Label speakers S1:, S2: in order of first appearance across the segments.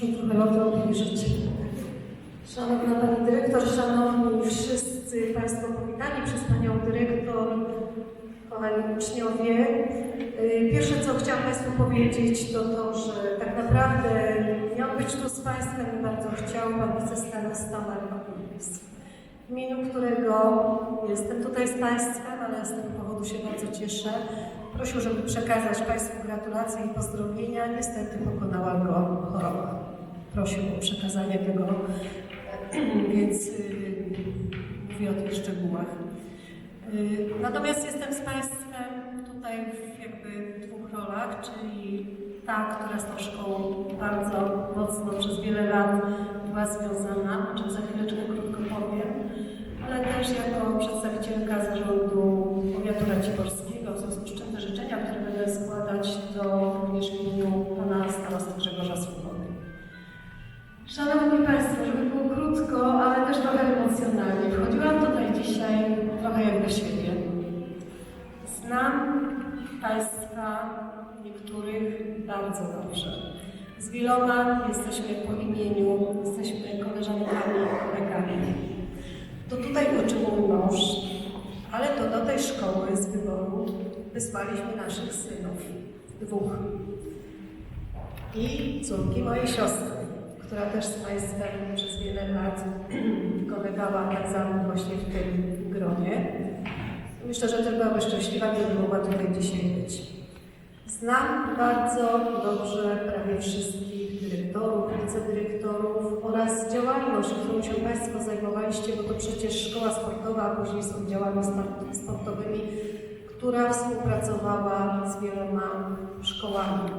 S1: Muszę trochę lotę obniżyć. Szanowna Pani Dyrektor, Szanowni wszyscy Państwo powitani przez Panią Dyrektor, kochani uczniowie. Y, Pierwsze, co chciałam Państwu powiedzieć, to to, że tak naprawdę miał być tu z Państwem i bardzo chciał Pan wicestarosta Marek Kulis, w imieniu którego jestem tutaj z Państwem, ale z tego powodu się bardzo cieszę. Prosił, żeby przekazać Państwu gratulacje i pozdrowienia. Niestety pokonała go choroba. Prosił o przekazanie tego, więc yy, mówię o tych szczegółach. Yy, Natomiast jestem z Państwem tutaj w jakby dwóch rolach, czyli ta, która z tą szkołą bardzo mocno przez wiele lat była związana, o czym za chwileczkę krótko powiem, ale też jako przedstawicielka zarządu Szanowni Państwo, żeby było krótko, ale też trochę emocjonalnie, wchodziłam tutaj dzisiaj trochę jak do siebie. Znam Państwa, niektórych bardzo dobrze. Z wieloma jesteśmy po imieniu, jesteśmy koleżankami i kolegami. To tutaj uczy mój mąż, ale to do tej szkoły z wyboru wysłaliśmy naszych synów, dwóch. I córki mojej siostry, która też z Państwem przez wiele lat wykonywała egzamin właśnie w tym gronie. Myślę, że też byłaby szczęśliwa, gdyby mogła tutaj dzisiaj być. Znam bardzo dobrze prawie wszystkich dyrektorów, wicedyrektorów oraz działalność, którą się Państwo zajmowaliście, bo to przecież szkoła sportowa, a później z oddziałami sport- sportowymi, która współpracowała z wieloma szkołami.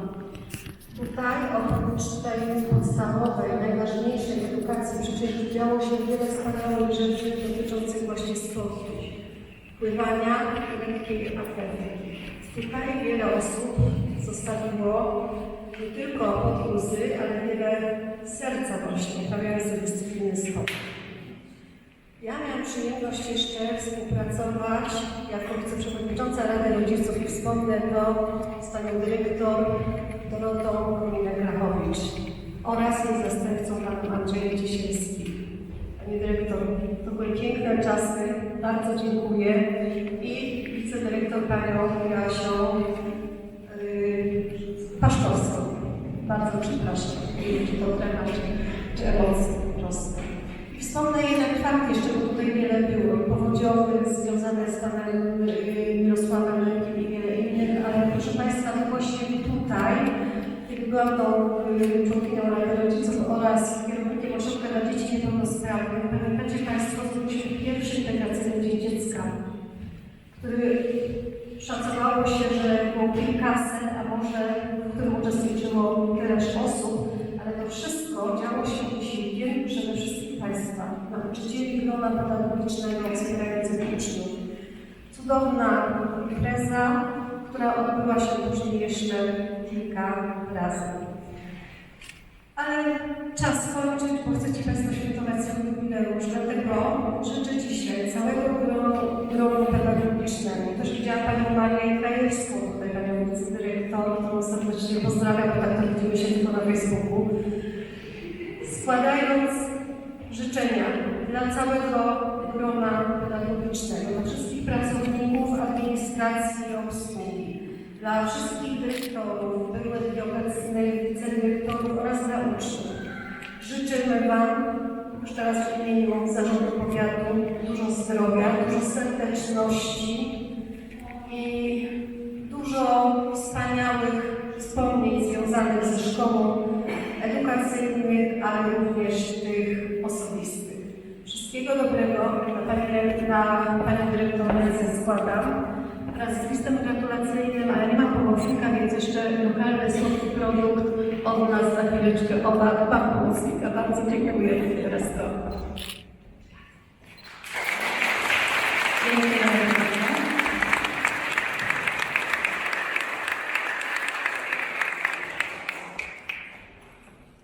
S1: Tutaj oprócz tej podstawowej, najważniejszej edukacji przecież działo się wiele wspaniałych rzeczy dotyczących właśnie sportu, pływania lekkiej atletyki. Tutaj wiele osób zostawiło nie tylko pod łzy, ale wiele serca właśnie, uprawiając dyscypliny sportu. Ja miałam przyjemność jeszcze współpracować jako wiceprzewodnicząca Rady Rodziców i wspomnę to z panią dyrektor Dorotą Kominek-Krachowicz oraz jej zastępcą panem Andrzejem Ciesielskim. Pani dyrektor, to były piękne czasy, bardzo dziękuję i wicedyrektor panią Joasią yy, Paszkowską. Bardzo przepraszam, nie wiem czy to temat, czy, czy emocje po prostu. I wspomnę jeden fakt jeszcze, bo tutaj wiele było, powodziowych, związane z panem y, Mirosławem Lenkiem i wiele innych, ale proszę Państwa, no właśnie tutaj, kiedy byłam tą y, członkinią Rady Rodziców oraz kierownikiem ośrodka dla dzieci niepełnosprawnych, pamiętacie Państwo, zrobiliśmy pierwszy integracyjny dzień dziecka, który szacowało się, że było kilkaset, a może w którym uczestniczyło tyleż osób, ale to wszystko działo się wysiłkiem przede wszystkim Państwa, nauczycieli grona pedagogicznego wspierających uczniów. Cudowna impreza, która odbyła się później jeszcze kilka razy. Ale czas kończyć, bo chcecie Państwo świętować swój jubileusz, dlatego życzę dzisiaj całego gronu, pedagogicznemu. Też widziałam Panią Marię Krajewską, tutaj Panią wicedyrektor, którą serdecznie pozdrawiam, bo tak to widzimy się tylko na Facebooku. Składając życzenia dla całego grona pedagogicznego, dla wszystkich pracowników administracji i obsługi, dla wszystkich dyrektorów, byłych i obecnych wicedyrektorów oraz dla uczniów. Życzymy Wam, jeszcze raz w imieniu Zarządu Powiatu, dużo zdrowia, dużo serdeczności i dużo wspaniałych wspomnień związanych ze szkołą edukacyjnych, ale również tych osobistych. Wszystkiego dobrego na Pani, na składam wraz z listem gratulacyjnym, ale nie ma pomocnika, więc jeszcze lokalny słodki produkt od nas za chwileczkę obak pan pomocnika. Bardzo dziękuję. Teraz to. Dziękuję.